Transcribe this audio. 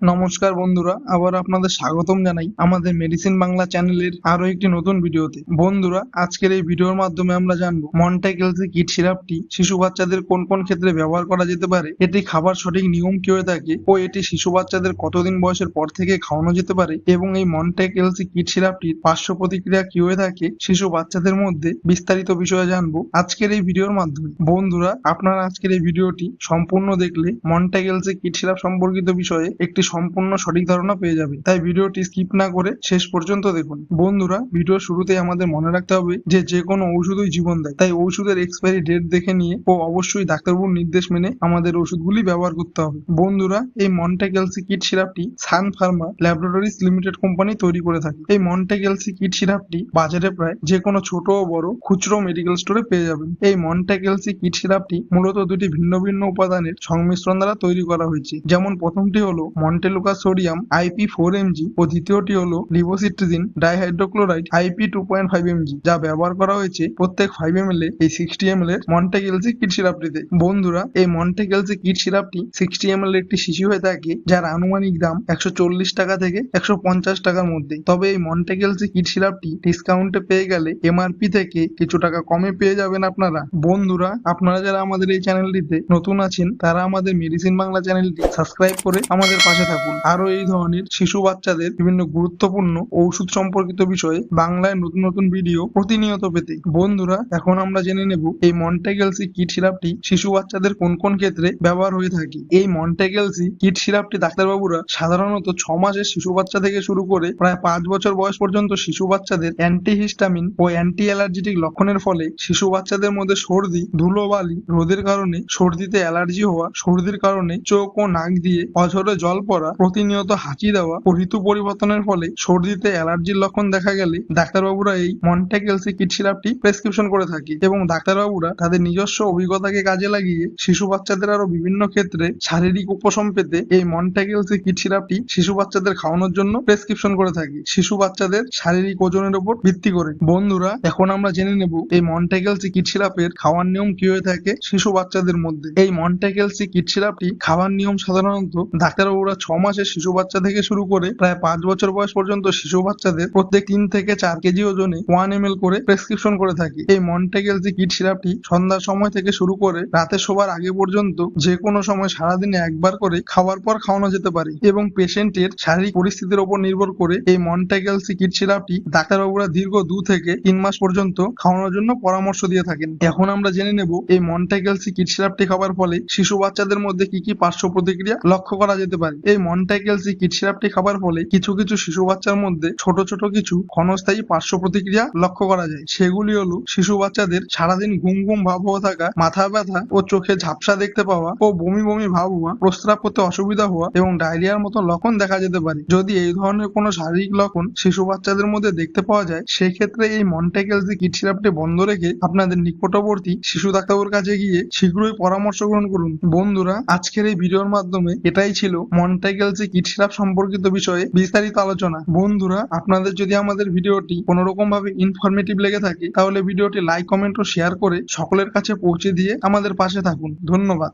নমস্কার বন্ধুরা, আবার আপনাদের স্বাগতম জানাই আমাদের মেডিসিন বাংলা চ্যানেলের আরও একটি নতুন ভিডিওতে। বন্ধুরা, আজকের এই ভিডিওর মাধ্যমে আমরা জানব মন্টাইকেলসি কিট সিরাপটি শিশু বাচ্চাদের কোন কোন ক্ষেত্রে ব্যবহার করা যেতে পারে, এটি খাবার সঠিক নিয়ম কি হয়ে থাকে ও এটি শিশু বাচ্চাদের কতদিন বয়সের পর থেকে খাওয়ানো যেতে পারে এবং এই মন্টাইকেলসি কিট সিরাপটির পার্শ্ব প্রতিক্রিয়া কি হয়ে থাকে, শিশু বাচ্চাদের মধ্যে বিস্তারিত বিষয়ে জানব আজকের এই ভিডিওর মাধ্যমে। বন্ধুরা, আপনারা আজকের এই ভিডিওটি সম্পূর্ণ দেখলে মন্টাইকেলসি কিট সিরাপ সম্পর্কিত বিষয়ে একটি সম্পূর্ণ সঠিক ধারণা পেয়ে যাবে। তাই ভিডিওটি স্কিপ না করে শেষ পর্যন্ত দেখুন। বন্ধুরা ভিডিও শুরুতেই আমাদের মনে রাখতে হবে যে যে কোনো ঔষধই জীবন দেয়। তাই ওষুধের এক্সপায়ারি ডেট দেখে নিয়ে ও অবশ্যই ডাক্তারবাবুর নির্দেশ মেনে আমাদের ওষুধগুলি ব্যবহার করতে হবে। বন্ধুরা, এই মন্টাক্যালসি kid সিরাপটি Sun Pharma laboratories limited company তৈরি করে থাকে। এই মন্টাক্যালসি কিট সিরাপটি বাজারে প্রায় যে কোনো ছোট ও বড় খুচরো মেডিকেল স্টোরে পেয়ে যাবেন। এই মন্টাক্যালসি কিট সিরাপটি মূলত দুটি ভিন্ন ভিন্ন উপাদানের সংমিশ্রণ দ্বারা তৈরি করা হয়েছে। যেমন প্রথমটি হলো montelukast sodium IP four M G ও দ্বিতীয়টি হলো levocetirizine dihydrochloride IP two point five M G যা ব্যবহার করা হয়েছে প্রত্যেক ফাইভ এম এল এই সিক্সটি এম এল এর মন্টেগেলসি কিট সিরাপটিতে। বন্ধুরা, এই মন্টেগেলসি কিট সিরাপটি সিক্সটি এম এল একটি শিশু হয়ে থাকে যার আনুমানিক দাম একশো চল্লিশ টাকা থেকে একশো পঞ্চাশ টাকার মধ্যে। তবে এই মন্টেগেলসি কিট সিরাপটি ডিসকাউন্টে পেয়ে গেলে এমআরপি থেকে কিছু টাকা কমে পেয়ে যাবেন আপনারা। বন্ধুরা, আপনারা যারা আমাদের এই চ্যানেলটিতে নতুন আছেন, তারা আমাদের মেডিসিন বাংলা চ্যানেলটি সাবস্ক্রাইব করে আমাদের পাশে থাকুন। আরও এই ধরনের শিশু বাচ্চাদের বিভিন্ন গুরুত্বপূর্ণ ঔষধ সম্পর্কিত বিষয়ে বাংলায় নতুন নতুন ভিডিও প্রতিনিয়ত পেতে। বন্ধুরা, এখন আমরা জেনে নেব এই মন্টেগেলসি কিট সিরাপটি শিশু বাচ্চাদের কোন কোন ক্ষেত্রে ব্যবহার হয়ে থাকে। এই মন্টেগেলসি কিট সিরাপটি ডাক্তারবাবুরা সাধারণত ছ মাসের শিশু বাচ্চা থেকে শুরু করে প্রায় পাঁচ বছর বয়স পর্যন্ত শিশু বাচ্চাদের অ্যান্টিহিস্টামিন ও অ্যান্টি অ্যালার্জেটিক লক্ষণের ফলে শিশু বাচ্চাদের মধ্যে সর্দি, ধুলোবালি, রোদের কারণে সর্দিতে অ্যালার্জি হওয়া, সর্দির কারণে চোখ ও নাক দিয়ে অঝরে জল পড়া প্রতিনিয়ত হাঁচি দেওয়া ও ঋতু পরিবর্তনের ফলে সর্দিতে অ্যালার্জির লক্ষণ দেখা গেলে ডাক্তারবাবুরা এই মন্টাকেলসি কিট সিরাপটি প্রেসক্রিপশন করে থাকে এবং ডাক্তারবাবুরা তাদের নিজস্ব অভিজ্ঞতাকে কাজে লাগিয়ে শিশু বাচ্চাদের আরও বিভিন্ন ক্ষেত্রে শারীরিক উপশম পেতে এই মন্টাকেলসি কিট সিরাপটি শিশু বাচ্চাদের খাওয়ানোর জন্য প্রেসক্রিপশন করে থাকে। শিশু বাচ্চাদের শারীরিক ওজনের উপর ভিত্তি করে। বন্ধুরা, এখন আমরা জেনে নেব এই মন্টাকেলসি কিট সিরাপের খাওয়ার নিয়ম কি হয়ে থাকে শিশু বাচ্চাদের মধ্যে। এই মন্টাকেলসি কিট সিরাপটি খাওয়ার নিয়ম সাধারণত ডাক্তারবাবুরা মাসের শিশু বাচ্চা থেকে শুরু করে প্রায় পাঁচ বছর বয়স পর্যন্ত শিশু বাচ্চাদের প্রত্যেক তিন থেকে চার কেজি ওজনে ওয়ান এম করে প্রেসক্রিপশন করে থাকি। এই মন্টেগেলজি কিট সিরাপটি সন্ধ্যার সময় থেকে শুরু করে রাতে শোবার আগে পর্যন্ত যে কোনো সময় সারাদিনে একবার করে খাওয়ার পর খাওয়ানো যেতে পারে এবং পেশেন্টের শারীরিক পরিস্থিতির উপর নির্ভর করে এই মন্টেগেলসি কিট সিরাপটি ডাক্তারবাবুরা দীর্ঘ দু থেকে তিন মাস পর্যন্ত খাওয়ানোর জন্য পরামর্শ দিয়ে থাকেন। এখন আমরা জেনে নেব এই মন্টেগেলসি কিট সিরাপটি খাওয়ার ফলে শিশু বাচ্চাদের মধ্যে কি কি পার্শ্ব প্রতিক্রিয়া লক্ষ্য করা যেতে পারে এই মন্টাইকেলসি কিট সিরাপটি খাবার ফলে কিছু কিছু শিশু বাচ্চার মধ্যে ছোট ছোট কিছু ক্ষণস্থায়ী পার্শ্ব প্রতিক্রিয়া লক্ষ্য করা যায়। সেগুলি হলো শিশু বাচ্চাদের সারাদিন ঘুম ঘুম ভাব হওয়া থাকা, মাথা ব্যথা ও চোখে ঝাপসা দেখতে পাওয়া ও বমি বমি ভাব হওয়া, প্রস্রাব করতে অসুবিধা হওয়া এবং ডায়রিয়ার মতো লক্ষণ দেখা যেতে পারে। যদি এই ধরনের কোনো শারীরিক লক্ষণ শিশু বাচ্চাদের মধ্যে দেখতে পাওয়া যায় সেই ক্ষেত্রে এই মন্টাইকেলসি কিট সিরাপটি বন্ধ রেখে আপনাদের নিকটবর্তী শিশু ডাক্তারের কাছে গিয়ে শীঘ্রই পরামর্শ গ্রহণ করুন। বন্ধুরা, আজকের এই ভিডিওর মাধ্যমে এটাই ছিল মন্টাইকেলসি কিট সিরাপ সম্পর্কিত বিষয়ে বিস্তারিত আলোচনা। বন্ধুরা, আপনাদের যদি আমাদের ভিডিওটি কোনো রকম ভাবে ইনফরমেটিভ লেগে থাকে, তাহলে ভিডিওটি লাইক কমেন্ট ও শেয়ার করে সকলের কাছে পৌঁছে দিয়ে আমাদের পাশে থাকুন। ধন্যবাদ।